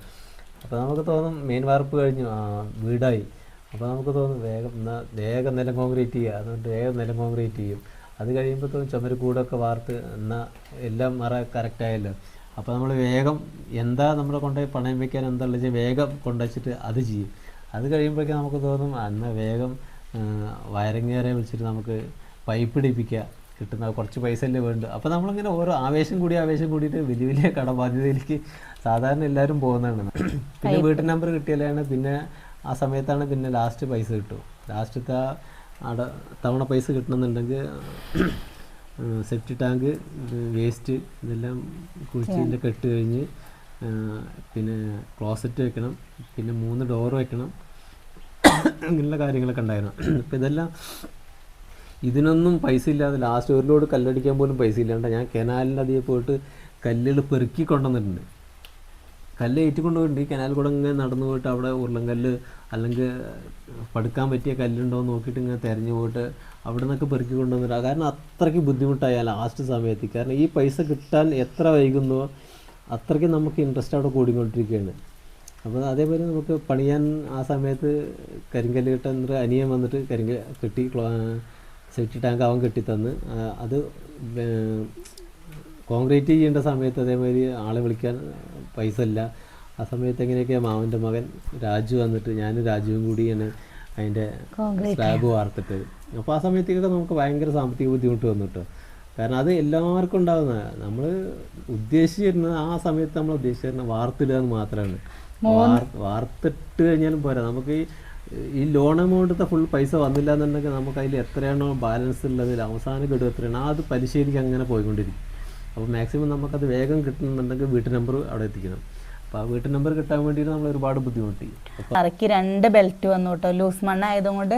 Speaker 2: അപ്പോൾ നമുക്ക് തോന്നും മെയിൻ വാർപ്പ് കഴിഞ്ഞു. ആ വീടായി. അപ്പോൾ നമുക്ക് തോന്നും വേഗം വേഗം നിലം കോൺക്രീറ്റ് ചെയ്യുക. അതുകൊണ്ട് വേഗം നിലം കോൺക്രീറ്റ് ചെയ്യും. അത് കഴിയുമ്പോൾ തോന്നും ചുമര് കൂടൊക്കെ വാർത്ത് എന്നാൽ എല്ലാം മറ കറക്റ്റായല്ലോ അപ്പോൾ നമ്മൾ വേഗം എന്താ നമ്മളെ കൊണ്ടുപോയി പണയം വെക്കാൻ എന്താ ഉള്ളത് വേഗം കൊണ്ടുവച്ചിട്ട് അത് ചെയ്യും. അത് കഴിയുമ്പോഴേക്കും നമുക്ക് തോന്നും എന്നാൽ വേഗം വയറിങ്ങേറെ വിളിച്ചിട്ട് നമുക്ക് പൈപ്പ് ഇടിപ്പിക്കുക. കിട്ടുന്ന കുറച്ച് പൈസ അല്ലേ വേണ്ടു? അപ്പോൾ നമ്മളിങ്ങനെ ഓരോ ആവേശം കൂടി ആവേശം കൂടിയിട്ട് വലിയ വലിയ കടബാധ്യതയിലേക്ക് സാധാരണ എല്ലാവരും പോകുന്നതാണ്. പിന്നെ വീട്ടു നമ്പർ കിട്ടിയാലാണ് പിന്നെ ആ സമയത്താണ് പിന്നെ ലാസ്റ്റ് പൈസ കിട്ടും ലാസ്റ്റത്തെ അട തവണ പൈസ കിട്ടണമെന്നുണ്ടെങ്കിൽ സെപ്റ്റി ടാങ്ക് വേസ്റ്റ് ഇതെല്ലാം കുഴിച്ചിന്റെ കെട്ട് കഴിഞ്ഞ് പിന്നെ ക്ലോസറ്റ് വെക്കണം പിന്നെ മൂന്ന് ഡോർ വെക്കണം അങ്ങനെയുള്ള കാര്യങ്ങളൊക്കെ ഉണ്ടായിരുന്നു. അപ്പം ഇതെല്ലാം ഇതിനൊന്നും പൈസ ഇല്ലാതെ ലാസ്റ്റ് ഒരു കല്ലടിക്കാൻ പോലും പൈസ ഇല്ലാണ്ട് ഞാൻ കനാലിന്റെ അതിൽ പോയിട്ട് കല്ലുകൾ പെറുക്കി കൊണ്ടുവന്നിട്ടുണ്ട്. കല്ല് ഏറ്റിക്കൊണ്ട് പോയിട്ടുണ്ട് ഈ കനാൽ കൂടെ ഇങ്ങനെ നടന്നു പോയിട്ട് അവിടെ ഉരുളൻകല്ല് അല്ലെങ്കിൽ പടുക്കാൻ പറ്റിയ കല്ലുണ്ടോ എന്ന് നോക്കിയിട്ട് ഇങ്ങനെ തിരഞ്ഞു പോയിട്ട് അവിടെ നിന്നൊക്കെ പെറുക്കി കൊണ്ടുവന്നിട്ട് കാരണം അത്രയ്ക്ക് ബുദ്ധിമുട്ടായ ലാസ്റ്റ് സമയത്ത്. കാരണം ഈ പൈസ കിട്ടാൻ എത്ര വൈകുന്നോ അത്രയ്ക്ക് നമുക്ക് ഇൻട്രസ്റ്റ് അവിടെ കൂടിക്കൊണ്ടിരിക്കുകയാണ്. അപ്പോൾ അതേപോലെ നമുക്ക് പണിയാൻ ആ സമയത്ത് കരിങ്കല്ല് കിട്ടാൻ അനിയൻ വന്നിട്ട് കരിങ്കൽ കെട്ടി സെറ്റ് ടാങ്ക് അവൻ കെട്ടിത്തന്ന്. അത് കോൺക്രീറ്റ് ചെയ്യേണ്ട സമയത്ത് അതേമാതിരി ആളെ വിളിക്കാൻ പൈസ ഇല്ല ആ സമയത്ത് എങ്ങനെയൊക്കെ മാമന്റെ മകൻ രാജു വന്നിട്ട് ഞാനും രാജുവും കൂടിയാണ് അതിന്റെ സ്ലാബ് വാർത്തിട്ട്. അപ്പോൾ ആ സമയത്തേക്കൊക്കെ നമുക്ക് ഭയങ്കര സാമ്പത്തിക ബുദ്ധിമുട്ട് വന്നു കേട്ടോ. കാരണം അത് എല്ലാവർക്കും ഉണ്ടാകുന്ന നമ്മൾ ഉദ്ദേശിച്ചിരുന്നത് ആ സമയത്ത് നമ്മൾ ഉദ്ദേശിച്ചിരുന്ന വാർത്തിടുക എന്ന് മാത്രമാണ് വാർ- വാർത്തിട്ട് കഴിഞ്ഞാലും പോരാ. നമുക്ക് ഈ ഈ ലോൺ എമൗണ്ടത്തെ ഫുൾ പൈസ വന്നില്ല എന്നുണ്ടെങ്കിൽ നമുക്ക് അതിൽ എത്രയാണോ ബാലൻസ് ഉള്ളത് അവസാനം ഗഡു എത്രയാണോ ആ അത് പലിശയിലേക്ക് അങ്ങനെ പോയിക്കൊണ്ടിരിക്കും. അപ്പോൾ മാക്സിമം നമുക്കത് വേഗം കിട്ടണമെന്നുണ്ടെങ്കിൽ വീട്ടു നമ്പർ അവിടെ എത്തിക്കണം. അപ്പോൾ ആ വീട്ടു നമ്പർ കിട്ടാൻ വേണ്ടിയിട്ട് നമ്മൾ ഒരുപാട് ബുദ്ധിമുട്ടി.
Speaker 1: ഇറക്കി രണ്ട് ബെൽറ്റ് വന്നു കേട്ടോ ലൂസ് മണ്ണ് ആയതുകൊണ്ട്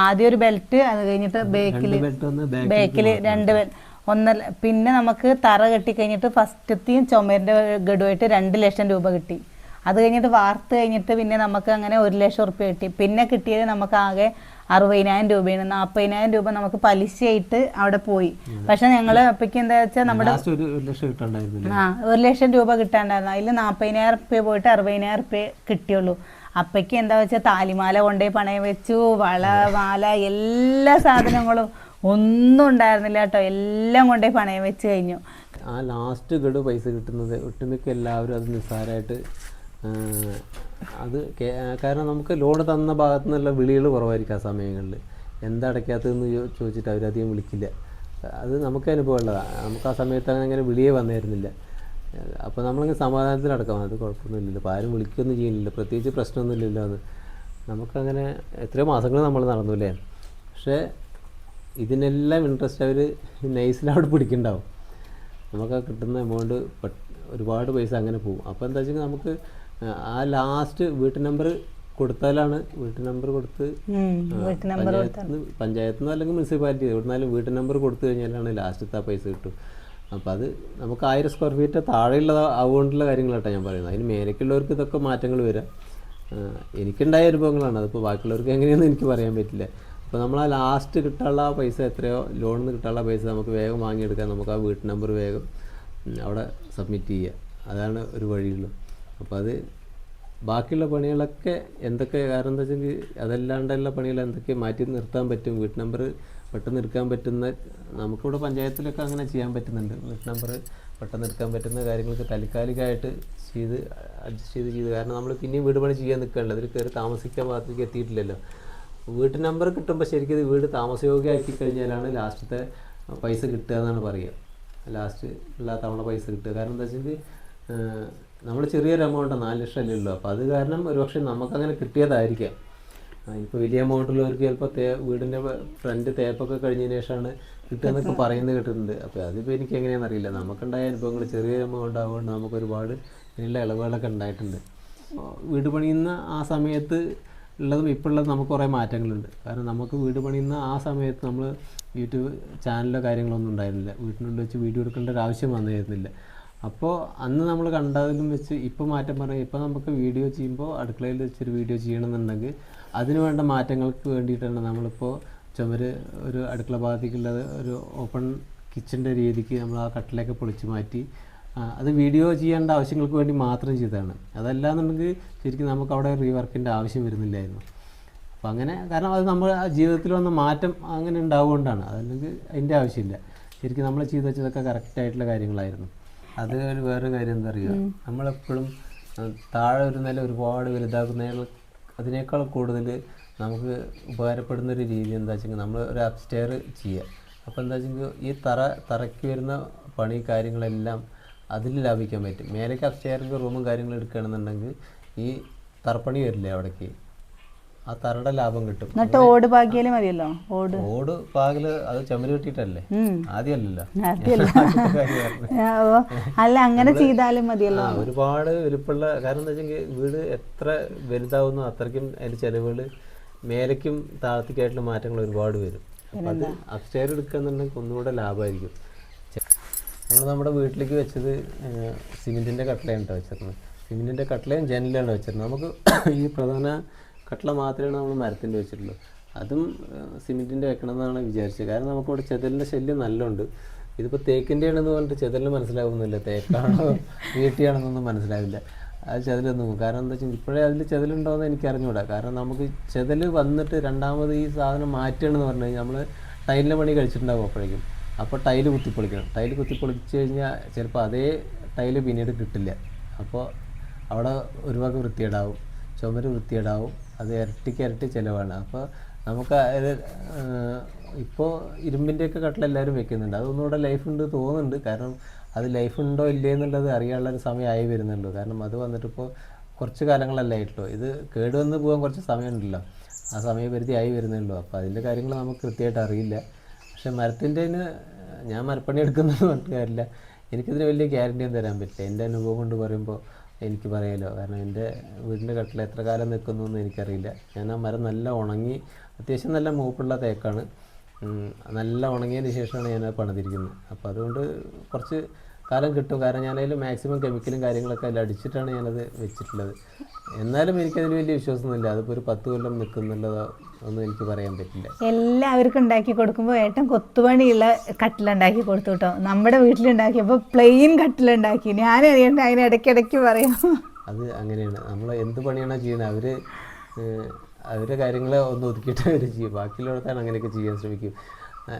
Speaker 1: ആദ്യം ഒരു ബെൽറ്റ് അത് കഴിഞ്ഞിട്ട് ബേക്കിൽ
Speaker 2: ബെൽറ്റ് വന്ന് ബാക്ക്
Speaker 1: ബേക്കിൽ രണ്ട് ബെൽറ്റ് പിന്നെ നമുക്ക് തറ കെട്ടി കഴിഞ്ഞിട്ട് ഫസ്റ്റത്തെയും ചുമരിന്റെ ഗഡുവായിട്ട് രണ്ട് ലക്ഷം രൂപ കിട്ടി. അത് കഴിഞ്ഞിട്ട് വാർത്ത് കഴിഞ്ഞിട്ട് പിന്നെ നമുക്ക് അങ്ങനെ ഒരു ലക്ഷം ഉറുപ്പ്യ കിട്ടി. പിന്നെ കിട്ടിയത് നമുക്ക് ആകെ അറുപതിനായിരം രൂപയാണ്. നാൽപ്പതിനായിരം രൂപ നമുക്ക് പലിശയായിട്ട് അവിടെ പോയി. പക്ഷെ ഞങ്ങൾ അപ്പക്ക് എന്താ വെച്ചാൽ നമ്മുടെ ആ ഒരു ലക്ഷം രൂപ കിട്ടാണ്ടായിരുന്നു. അതിൽ നാൽപ്പതിനായിരം റുപ്യ പോയിട്ട് അറുപതിനായിരം റുപ്യ കിട്ടിയുള്ളൂ. അപ്പയ്ക്ക് എന്താ വെച്ചാൽ താലിമാല കൊണ്ടുപോയി പണയം വെച്ചു വള മാല എല്ലാ സാധനങ്ങളും ഒന്നും ഉണ്ടായിരുന്നില്ല കേട്ടോ. എല്ലാം കൊണ്ടുപോയി പണയം വെച്ച് കഴിഞ്ഞു.
Speaker 2: ആ ലാസ്റ്റ് ഗഡു പൈസ കിട്ടുന്നത് ഒട്ടുമിക്ക എല്ലാവരും അത് നിസ്സാരമായിട്ട് അത് കാരണം നമുക്ക് ലോൺ തന്ന ഭാഗത്തു നിന്നുള്ള വിളികൾ കുറവായിരിക്കും ആ സമയങ്ങളിൽ. എന്താ അടയ്ക്കാത്തതെന്ന് ചോദിച്ചിട്ട് അവരധികം വിളിക്കില്ല. അത് നമുക്ക് അനുഭവമുള്ളതാണ് നമുക്ക് ആ സമയത്ത് അങ്ങനെ അങ്ങനെ വിളിയേ വന്നിരുന്നില്ല. അപ്പോൾ നമ്മളിങ്ങനെ സമാധാനത്തിലടക്കാം അത് കുഴപ്പമൊന്നുമില്ലല്ലോ. അപ്പോൾ ആരും വിളിക്കുകയൊന്നും ചെയ്യുന്നില്ല പ്രത്യേകിച്ച് പ്രശ്നമൊന്നുമില്ലല്ലോ അത്. നമുക്കങ്ങനെ എത്രയോ മാസങ്ങൾ നമ്മൾ നടന്നു അല്ലേ പക്ഷേ ഇതിനെല്ലാം ഇൻട്രസ്റ്റ് അവർ നൈസിലവിടെ പിടിക്കുന്നുണ്ടാവും. നമുക്ക് കിട്ടുന്ന എമൗണ്ട് ഒരുപാട് പൈസ അങ്ങനെ പോകും. അപ്പോൾ എന്താ വെച്ചാൽ നമുക്ക് ആ ലാസ്റ്റ് വീട്ടു നമ്പർ കൊടുത്താലാണ് വീട്ടു നമ്പർ കൊടുത്ത് പഞ്ചായത്ത് നിന്ന് അല്ലെങ്കിൽ മുനിസിപ്പാലിറ്റി എവിടുന്നാലും വീട്ടു നമ്പർ കൊടുത്തു കഴിഞ്ഞാലാണ് ലാസ്റ്റത്തെ ആ പൈസ കിട്ടും. അപ്പോൾ അത് നമുക്ക് ആയിരം സ്ക്വയർ ഫീറ്റ് താഴെയുള്ള അതുകൊണ്ടുള്ള കാര്യങ്ങളാട്ടോ ഞാൻ പറയുന്നത്. അതിന് മേലേക്കുള്ളവർക്ക് ഇതൊക്കെ മാറ്റങ്ങൾ വരാം. എനിക്കുണ്ടായ അനുഭവങ്ങളാണ്. അതിപ്പോൾ ബാക്കിയുള്ളവർക്ക് എങ്ങനെയൊന്നും എനിക്ക് പറയാൻ പറ്റില്ല. അപ്പോൾ നമ്മൾ ആ ലാസ്റ്റ് കിട്ടാനുള്ള ആ പൈസ എത്രയോ ലോണിൽ നിന്ന് കിട്ടാനുള്ള പൈസ നമുക്ക് വേഗം വാങ്ങിയെടുക്കാൻ നമുക്ക് ആ വീട്ടു നമ്പർ വേഗം അവിടെ സബ്മിറ്റ് ചെയ്യുക അതാണ് ഒരു വഴിയുള്ളൂ. അപ്പോൾ അത് ബാക്കിയുള്ള പണികളൊക്കെ എന്തൊക്കെ കാരണം എന്താ വെച്ചെങ്കിൽ അതല്ലാണ്ടുള്ള പണികൾ എന്തൊക്കെ മാറ്റി നിർത്താൻ പറ്റും? വീട്ട് നമ്പർ പെട്ടെന്ന് എടുക്കാൻ പറ്റുന്ന നമുക്കിവിടെ പഞ്ചായത്തിലൊക്കെ അങ്ങനെ ചെയ്യാൻ പറ്റുന്നുണ്ട്. വീട്ട് നമ്പർ പെട്ടെന്ന് എടുക്കാൻ പറ്റുന്ന കാര്യങ്ങളൊക്കെ താൽക്കാലികമായിട്ട് ചെയ്ത് അഡ്ജസ്റ്റ് ചെയ്ത് ചെയ്ത് കാരണം നമ്മൾ പിന്നെയും വീട് പണി ചെയ്യാൻ നിൽക്കണ്ട അതിൽ കയറി താമസിക്കാൻ ഭാഗത്തേക്ക് എത്തിയിട്ടില്ലല്ലോ. വീട്ട് നമ്പർ കിട്ടുമ്പോൾ ശരിക്കും ഇത് വീട് താമസയോഗ്യമാക്കി കഴിഞ്ഞാലാണ് ലാസ്റ്റത്തെ പൈസ കിട്ടുക എന്നാണ് പറയുക. ലാസ്റ്റ് എല്ലാ തവണ പൈസ കിട്ടുക. കാരണം എന്താ വെച്ചാൽ നമ്മൾ ചെറിയൊരു എമൗണ്ട് നാല് ലക്ഷം അല്ലേ ഉള്ളൂ. അപ്പോൾ അത് കാരണം ഒരുപക്ഷെ നമുക്കങ്ങനെ കിട്ടിയതായിരിക്കാം. ഇപ്പോൾ വലിയ എമൗണ്ടുള്ളവർക്ക് ചിലപ്പോൾ തേ വീടിന്റെ ഫ്രണ്ട് തേപ്പൊക്കെ കഴിഞ്ഞതിന് ശേഷമാണ് കിട്ടുകയെന്നൊക്കെ പറയുന്നത് കേട്ടിട്ടുണ്ട്. അപ്പോൾ അതിപ്പോൾ എനിക്ക് എങ്ങനെയാണെന്ന് അറിയില്ല. നമുക്കുണ്ടായ അനുഭവങ്ങൾ ചെറിയ എമൗണ്ട് ആവുകൊണ്ട് നമുക്ക് ഒരുപാട് ഇതിനുള്ള ഇളവുകളൊക്കെ ഉണ്ടായിട്ടുണ്ട്. വീട് പണിയുന്ന ആ സമയത്ത് ഉള്ളതും ഇപ്പോൾ ഉള്ളതും നമുക്ക് കുറേ മാറ്റങ്ങളുണ്ട്. കാരണം നമുക്ക് വീട് പണിയുന്ന ആ സമയത്ത് നമ്മൾ യൂട്യൂബ് ചാനലോ കാര്യങ്ങളൊന്നും ഉണ്ടായിരുന്നില്ല. വീട്ടിനുള്ളിൽ വെച്ച് വീഡിയോ എടുക്കേണ്ട ഒരു ആവശ്യം വന്നിരുന്നില്ല. അപ്പോൾ അന്ന് നമ്മൾ കണ്ടതിലും വെച്ച് ഇപ്പോൾ മാറ്റം പറയും ഇപ്പോൾ നമുക്ക് വീഡിയോ ചെയ്യുമ്പോൾ അടുക്കളയിൽ വെച്ചൊരു വീഡിയോ ചെയ്യണമെന്നുണ്ടെങ്കിൽ അതിന് വേണ്ട മാറ്റങ്ങൾക്ക് വേണ്ടിയിട്ടാണ് നമ്മളിപ്പോൾ ചുമര് ഒരു അടുക്കള ഭാഗത്തേക്കുള്ളത് ഒരു ഓപ്പൺ കിച്ചന്റെ രീതിക്ക് നമ്മൾ ആ കട്ടിലൊക്കെ പൊളിച്ച് മാറ്റി അത് വീഡിയോ ചെയ്യേണ്ട ആവശ്യങ്ങൾക്ക് വേണ്ടി മാത്രം ചെയ്തതാണ്. അതല്ലാന്നുണ്ടെങ്കിൽ ശരിക്കും നമുക്ക് അവിടെ റീവർക്കിന്റെ ആവശ്യം വരുന്നില്ലായിരുന്നു. അപ്പം അങ്ങനെ കാരണം അത് നമ്മൾ ജീവിതത്തിൽ വന്ന മാറ്റം അങ്ങനെ ഉണ്ടാവുകൊണ്ടാണ്. അതല്ലെങ്കിൽ അതിന്റെ ആവശ്യമില്ല. ശരിക്കും നമ്മൾ ചെയ്തു വെച്ചതൊക്കെ കറക്റ്റായിട്ടുള്ള കാര്യങ്ങളായിരുന്നു. അത് ഒരു വേറെ കാര്യം എന്താ പറയുക നമ്മളെപ്പോഴും താഴെ ഒരു നില ഒരുപാട് വലുതാക്കുന്ന അതിനേക്കാൾ കൂടുതൽ നമുക്ക് ഉപകാരപ്പെടുന്ന ഒരു രീതി എന്താ വെച്ചെങ്കിൽ നമ്മൾ ഒരു അപ്സ്റ്റെയർ ചെയ്യുക. അപ്പോൾ എന്താ വെച്ചെങ്കിൽ ഈ തറ തറയ്ക്ക് വരുന്ന പണി കാര്യങ്ങളെല്ലാം അതിൽ ലാഭിക്കാൻ പറ്റും. മേലേക്ക് അപ്സ്റ്റെയറിന്റെ റൂമും കാര്യങ്ങളും എടുക്കുകയാണെന്നുണ്ടെങ്കിൽ ഈ തറപ്പണി വരില്ലേ അവിടേക്ക്? ആ തറയുടെ ലാഭം കിട്ടും.
Speaker 1: എന്നിട്ട് ഓട് പാകിയാലും മതിയല്ലോ? ഓട്.
Speaker 2: ഓട് പാകൽ അത് ചുമര് കെട്ടിയിട്ടല്ലേ
Speaker 1: ഉം.
Speaker 2: ആദ്യമല്ലല്ലോ
Speaker 1: അല്ല അങ്ങനെ ചെയ്താലും മതിയല്ലോ?
Speaker 2: ഒരുപാട് വലുപ്പമുള്ള കാരണം എന്താ വെച്ചെങ്കിൽ വീട് എത്ര വലുതാവുന്നു അത്രയ്ക്കും അതിന്റെ ചെലവുകൾ മേലേക്കും താഴത്തേക്കായിട്ടുള്ള മാറ്റങ്ങൾ ഒരുപാട് വരും. അപ്പം അത് അപ്സ്റ്റെയർ എടുക്കുകയെന്നുണ്ടെങ്കിൽ ഒന്നുകൂടെ ലാഭമായിരിക്കും. നമ്മൾ നമ്മുടെ വീട്ടിലേക്ക് വെച്ചത് സിമെന്റിന്റെ കട്ടലയാണ് കേട്ടോ വെച്ചിരുന്നത്. സിമെന്റിന്റെ കട്ടലയും ജനലാണ് വെച്ചിരുന്നത്. നമുക്ക് ഈ പ്രധാന കട്ടള മാത്രമാണ് നമ്മൾ മരത്തിന്റെ വെച്ചിട്ടുള്ളൂ. അതും സിമെന്റിന്റെ വെക്കണം എന്നാണ് വിചാരിച്ചത്. കാരണം നമുക്കിവിടെ ചെതലിന്റെ ശല്യം നല്ലുണ്ട്. ഇതിപ്പോൾ തേക്കിന്റെ ആണെന്ന് പറഞ്ഞിട്ട് ചെതലിന് മനസ്സിലാവുന്നില്ല. തേക്കാണോ വീട്ടിയാണെന്നൊന്നും മനസ്സിലാവില്ല. അത് ചെതലൊന്നും കാരണം എന്താ വെച്ചാൽ ഇപ്പോഴേ അതിൽ ചെതലുണ്ടോയെന്ന് എനിക്ക് അറിഞ്ഞുകൂടാ കാരണം നമുക്ക് ചെതൽ വന്നിട്ട് രണ്ടാമത് ഈ സാധനം മാറ്റണമെന്ന് പറഞ്ഞു കഴിഞ്ഞാൽ നമ്മൾ ടൈലിന്റെ പണി കഴിച്ചിട്ടുണ്ടാകും അപ്പോഴേക്കും. അപ്പോൾ ടൈൽ കുത്തിപ്പൊളിക്കണം. ടൈൽ കുത്തിപ്പൊളിച്ച് കഴിഞ്ഞാൽ ചിലപ്പോൾ അതേ ടൈൽ പിന്നീട് കിട്ടില്ല. അപ്പോൾ അവിടെ ഒരുപാട് വൃത്തികേടാവും. ചുമര് വൃത്തികേടാവും. അത് ഇരട്ടിക്ക് ഇരട്ടി ചിലവാണ്. അപ്പോൾ നമുക്ക് ഇപ്പോൾ ഇരുമ്പിന്റെയൊക്കെ കട്ടിൽ എല്ലാവരും വെക്കുന്നുണ്ട്. അതൊന്നുകൂടെ ലൈഫ് ഉണ്ട് തോന്നുന്നുണ്ട്. കാരണം അത് ലൈഫ് ഉണ്ടോ ഇല്ലേ എന്നുള്ളത് അറിയാനുള്ള ഒരു സമയമായി വരുന്നുള്ളൂ. കാരണം അത് വന്നിട്ടിപ്പോൾ കുറച്ച് കാലങ്ങളല്ലേ ആയിട്ടുള്ളൂ. ഇത് കേടുവന്ന് പോകാൻ കുറച്ച് സമയമുണ്ടല്ലോ. ആ സമയപരിധി ആയി വരുന്നുള്ളൂ. അപ്പോൾ അതിന്റെ കാര്യങ്ങൾ നമുക്ക് കൃത്യമായിട്ട് അറിയില്ല. പക്ഷേ മരത്തിന്റെ ഞാൻ മരപ്പണി എടുക്കുന്നതെന്ന് പറഞ്ഞിട്ട് കാര്യമില്ല. എനിക്കിതിന് വലിയ ഗ്യാരണ്ടിയും തരാൻ പറ്റില്ല. എന്റെ അനുഭവം കൊണ്ട് പറയുമ്പോൾ എനിക്ക് പറയാലോ? കാരണം എന്റെ വീടിന്റെ കട്ടിൽ എത്ര കാലം നിൽക്കുന്നു എന്ന് എനിക്കറിയില്ല. ഞാൻ ആ മരം നല്ല ഉണങ്ങി അത്യാവശ്യം നല്ല മൂപ്പുള്ള തേക്കാണ്. നല്ല ഉണങ്ങിയതിന് ശേഷമാണ് ഞാൻ പണിതിരിക്കുന്നത്. അപ്പോൾ അതുകൊണ്ട് കുറച്ച് കാലം കിട്ടും. കാരണം ഞാനതിൽ മാക്സിമം കെമിക്കലും കാര്യങ്ങളൊക്കെ അതിൽ അടിച്ചിട്ടാണ് ഞാനത് വെച്ചിട്ടുള്ളത്. എന്നാലും എനിക്കതിൽ വലിയ വിശ്വാസമൊന്നുമില്ല. അതിപ്പോൾ ഒരു പത്ത് കൊല്ലം നിൽക്കുന്നുള്ളതോ ഒന്നും എനിക്ക് പറയാൻ പറ്റില്ല.
Speaker 1: എല്ലാവർക്കും ഉണ്ടാക്കി കൊടുക്കുമ്പോൾ ഏട്ടൻ കൊത്തുപണിയുള്ള കട്ടിലുണ്ടാക്കി കൊടുത്തു കേട്ടോ നമ്മുടെ വീട്ടിലുണ്ടാക്കിയപ്പോൾ പ്ലെയിൻ കട്ടിലുണ്ടാക്കി. ഞാൻ അറിയണ്ട അതിന് ഇടയ്ക്കിടയ്ക്ക് പറയാം.
Speaker 2: അത് അങ്ങനെയാണ്. നമ്മൾ എന്ത് പണിയാണോ ചെയ്യുന്നത്? അവർ അവരുടെ കാര്യങ്ങളെ ഒന്ന് ഒതുക്കിയിട്ട് അവർ ചെയ്യും. ബാക്കിയുള്ളവർക്കാണ് അങ്ങനെയൊക്കെ ചെയ്യാൻ ശ്രമിക്കും.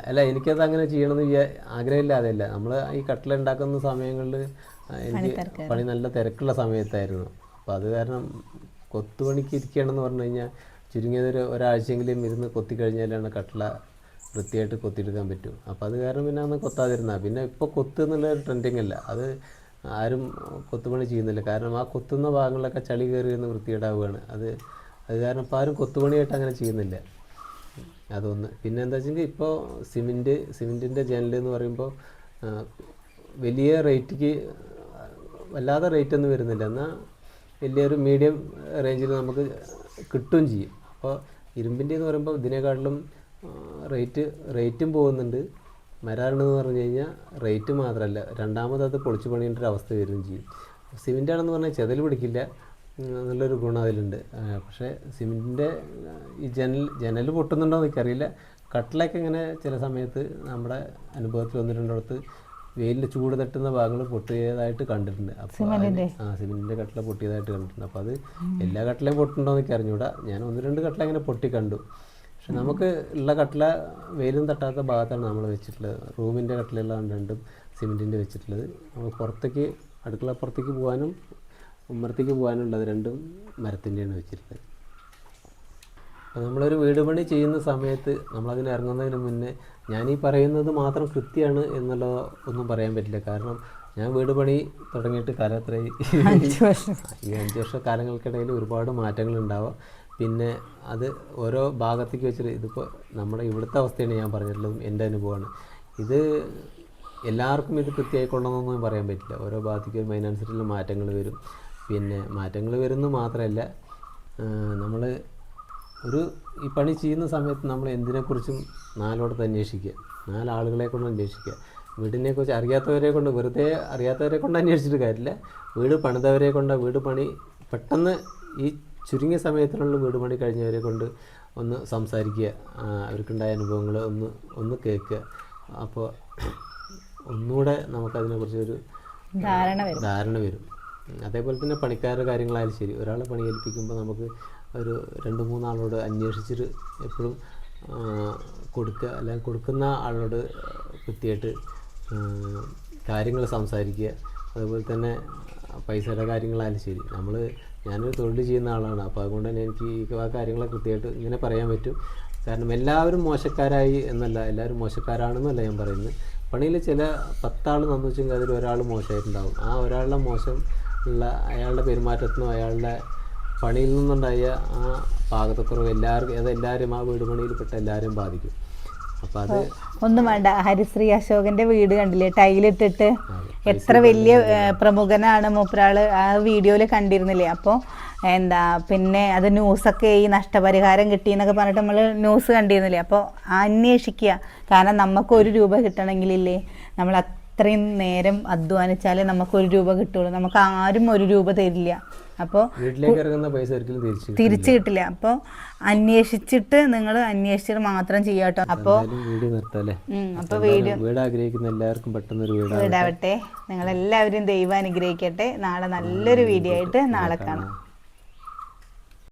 Speaker 2: അല്ല എനിക്കത് അങ്ങനെ ചെയ്യണമെന്ന് വിചാ ആഗ്രഹമില്ലാതെയല്ല. നമ്മൾ ഈ കട്ടില ഉണ്ടാക്കുന്ന സമയങ്ങളിൽ എനിക്ക് പണി നല്ല തിരക്കുള്ള സമയത്തായിരുന്നു. അപ്പോൾ അത് കാരണം കൊത്തുപണിക്ക് ഇരിക്കുകയാണെന്ന് പറഞ്ഞു കഴിഞ്ഞാൽ ചുരുങ്ങിയത് ഒരു ഒരാഴ്ചയെങ്കിലും ഇരുന്ന് കൊത്തി കഴിഞ്ഞാലാണ് കട്ടില വൃത്തിയായിട്ട് കൊത്തിയെടുക്കാൻ പറ്റും. അപ്പോൾ അത് കാരണം പിന്നെ അന്ന് കൊത്താതിരുന്ന. പിന്നെ ഇപ്പോൾ കൊത്ത് എന്നുള്ള ഒരു ട്രെൻഡിങ് അല്ല. അത് ആരും കൊത്തുപണി ചെയ്യുന്നില്ല. കാരണം ആ കൊത്തുന്ന ഭാഗങ്ങളിലൊക്കെ ചളി കയറി എന്ന് വൃത്തികേടാവുകയാണ്. അത് അത് കാരണം ഇപ്പോൾ ആരും കൊത്തുപണിയായിട്ട് അങ്ങനെ ചെയ്യുന്നില്ല. അതൊന്ന്. പിന്നെ എന്താ വെച്ചെങ്കിൽ ഇപ്പോൾ സിമെന്റ് സിമെന്റിന്റെ ജനൽ എന്ന് പറയുമ്പോൾ വലിയ റേറ്റിക്ക് വല്ലാതെ റേറ്റ് ഒന്നും വരുന്നില്ല. എന്നാൽ വലിയൊരു മീഡിയം റേഞ്ചിൽ നമുക്ക് കിട്ടുകയും ചെയ്യും. അപ്പോൾ ഇരുമ്പിന്റെ എന്ന് പറയുമ്പോൾ ഇതിനെക്കാട്ടിലും റേറ്റ് റേറ്റും പോകുന്നുണ്ട്. മരാണെന്ന് പറഞ്ഞു കഴിഞ്ഞാൽ റേറ്റ് മാത്രമല്ല രണ്ടാമത് അത് പൊളിച്ചു പണിയേണ്ട ഒരു അവസ്ഥ വരികയും ചെയ്യും. സിമെന്റ് ആണെന്ന് പറഞ്ഞാൽ ചെതൽ പിടിക്കില്ല. നല്ലൊരു ഗുണം അതിലുണ്ട്. പക്ഷേ സിമെന്റിന്റെ ഈ ജനൽ ജനൽ പൊട്ടുന്നുണ്ടോ എന്ന് എനിക്കറിയില്ല. കട്ടിലൊക്കെ ഇങ്ങനെ ചില സമയത്ത് നമ്മുടെ അനുഭവത്തിൽ ഒന്ന് രണ്ടിടത്ത് വെയിലിൽ ചൂട് തട്ടുന്ന ഭാഗങ്ങൾ പൊട്ടിയതായിട്ട് കണ്ടിട്ടുണ്ട്. അപ്പോൾ ആ സിമെന്റിന്റെ കട്ടില പൊട്ടിയതായിട്ട് കണ്ടിട്ടുണ്ട്. അപ്പോൾ അത് എല്ലാ കട്ടിലയും പൊട്ടുണ്ടോ എന്നൊക്കെ അറിഞ്ഞൂടാ ഞാൻ ഒന്ന് രണ്ട് കട്ടില ഇങ്ങനെ പൊട്ടി കണ്ടു. പക്ഷെ നമുക്ക് ഉള്ള കട്ടില വെയിലും തട്ടാത്ത ഭാഗത്താണ് നമ്മൾ വെച്ചിട്ടുള്ളത്. റൂമിന്റെ കട്ടിലെല്ലാം രണ്ടും സിമെന്റിന്റെ വെച്ചിട്ടുള്ളത്. നമ്മൾ പുറത്തേക്ക് അടുക്കള പുറത്തേക്ക് പോകാനും ഉമ്മറത്തേക്ക് പോകാനുള്ളത് രണ്ടും മരത്തിന്റെയാണ് വെച്ചിട്ടുള്ളത് അപ്പോൾ നമ്മളൊരു വീട് പണി ചെയ്യുന്ന സമയത്ത് നമ്മളതിന് ഇറങ്ങുന്നതിന് മുന്നേ ഞാൻ ഈ പറയുന്നത് മാത്രം കൃത്യമാണ് എന്നുള്ളത് ഒന്നും പറയാൻ പറ്റില്ല. കാരണം ഞാൻ വീട് പണി തുടങ്ങിയിട്ട് കാലം അത്ര
Speaker 1: അഞ്ച് വർഷം.
Speaker 2: ഈ അഞ്ച് വർഷ കാലങ്ങൾക്കിടയിൽ ഒരുപാട് മാറ്റങ്ങൾ ഉണ്ടാവാം. പിന്നെ അത് ഓരോ ഭാഗത്തേക്ക് വെച്ചിട്ട് ഇതിപ്പോൾ നമ്മുടെ ഇവിടുത്തെ അവസ്ഥയാണ് ഞാൻ പറഞ്ഞിട്ടുള്ളതും എന്റെ അനുഭവമാണ്. ഇത് എല്ലാവർക്കും ഇത് കൃത്യമായിക്കൊള്ളണമെന്നൊന്നും പറയാൻ പറ്റില്ല. ഓരോ ഭാഗത്തേക്കും അതിനനുസരിച്ചുള്ള മാറ്റങ്ങൾ വരും. പിന്നെ മാറ്റങ്ങൾ വരുന്നു മാത്രമല്ല നമ്മൾ ഒരു ഈ പണി ചെയ്യുന്ന സമയത്ത് നമ്മൾ എന്തിനെക്കുറിച്ചും നാലോടത്ത് അന്വേഷിക്കുക. നാലാളുകളെ കൊണ്ട് അന്വേഷിക്കുക. വീടിനെക്കുറിച്ച് അറിയാത്തവരെ കൊണ്ട് വെറുതെ അറിയാത്തവരെ കൊണ്ട് അന്വേഷിച്ചിട്ട് കാര്യമില്ല. വീട് പണിതവരെ കൊണ്ട് വീട് പണി പെട്ടെന്ന് ഈ ചുരുങ്ങിയ സമയത്തിനുള്ള വീട് പണി കഴിഞ്ഞവരെ കൊണ്ട് ഒന്ന് സംസാരിക്കുക. അവർക്കുണ്ടായ അനുഭവങ്ങൾ ഒന്ന് ഒന്ന് കേൾക്കുക. അപ്പോൾ ഒന്നുകൂടെ നമുക്കതിനെക്കുറിച്ച് ഒരു
Speaker 1: ധാരണ വരും.
Speaker 2: ധാരണ വരും. അതേപോലെ തന്നെ പണിക്കാരുടെ കാര്യങ്ങളായാലും ശരി. ഒരാളെ പണി ഏൽപ്പിക്കുമ്പോൾ നമുക്ക് ഒരു രണ്ട് മൂന്നാളോട് അന്വേഷിച്ചിട്ട് എപ്പോഴും കൊടുക്കുക അല്ലെങ്കിൽ കൊടുക്കുന്ന ആളോട് കൃത്യമായിട്ട് കാര്യങ്ങൾ സംസാരിക്കുക. അതുപോലെ തന്നെ പൈസയുടെ കാര്യങ്ങളായാലും ശരി. നമ്മൾ ഞാനൊരു തൊഴിൽ ചെയ്യുന്ന ആളാണ്. അപ്പോൾ അതുകൊണ്ട് തന്നെ എനിക്ക് ആ കാര്യങ്ങളെ കൃത്യമായിട്ട് ഇങ്ങനെ പറയാൻ പറ്റും. കാരണം എല്ലാവരും മോശക്കാരായി എന്നല്ല എല്ലാവരും മോശക്കാരാണെന്നല്ല ഞാൻ പറയുന്നത്. പണിയിൽ ചില പത്താൾ നന്നു അതിൽ ഒരാൾ മോശമായിട്ടുണ്ടാവും. ആ ഒരാളുടെ മോശം ഉള്ള അയാളുടെ പെരുമാറ്റത്തിനും അയാളുടെ പണിയിൽ നിന്നുണ്ടായ ആ പാകത്തക്കുറവ് എല്ലാവർക്കും അത് എല്ലാവരും ആ വീട് പണിയിൽപ്പെട്ട എല്ലാവരെയും ബാധിക്കും. അപ്പോൾ അത്
Speaker 1: ഒന്നും വേണ്ട. ഹരിശ്രീ അശോകന്റെ വീട് കണ്ടില്ലേ? ടൈലിട്ടിട്ട്. എത്ര വലിയ പ്രമുഖനാണ് മൂപ്പരാൾ. ആ വീഡിയോയിൽ കണ്ടിരുന്നില്ലേ? അപ്പോൾ എന്താ പിന്നെ അത് ന്യൂസൊക്കെ ഈ നഷ്ടപരിഹാരം കിട്ടി എന്നൊക്കെ പറഞ്ഞിട്ട് നമ്മൾ ന്യൂസ് കണ്ടിരുന്നില്ലേ? അപ്പോൾ അന്വേഷിക്കുക. കാരണം നമുക്ക് ഒരു രൂപ കിട്ടണമെങ്കിലില്ലേ? നമ്മൾ അത്രയും നേരം അധ്വാനിച്ചാലേ നമുക്ക് ഒരു രൂപ കിട്ടുള്ളൂ. നമുക്ക് ആരും ഒരു രൂപ തരില്ല. അപ്പോൾ
Speaker 2: തിരിച്ചു കിട്ടില്ല.
Speaker 1: അപ്പോൾ അന്വേഷിച്ചിട്ട് നിങ്ങൾ അന്വേഷിച്ചിട്ട് മാത്രം ചെയ്യാട്ടോ അപ്പോൾ അപ്പോൾ വീഡിയോ
Speaker 2: വീട് ആഗ്രഹിക്കുന്ന എല്ലാവർക്കും പെട്ടെന്ന് ഒരു വീട്
Speaker 1: വീടാവട്ടെ. നിങ്ങളെല്ലാവരും ദൈവം അനുഗ്രഹിക്കട്ടെ. നാളെ നല്ലൊരു വീഡിയോ ആയിട്ട് നാളെ കാണാം.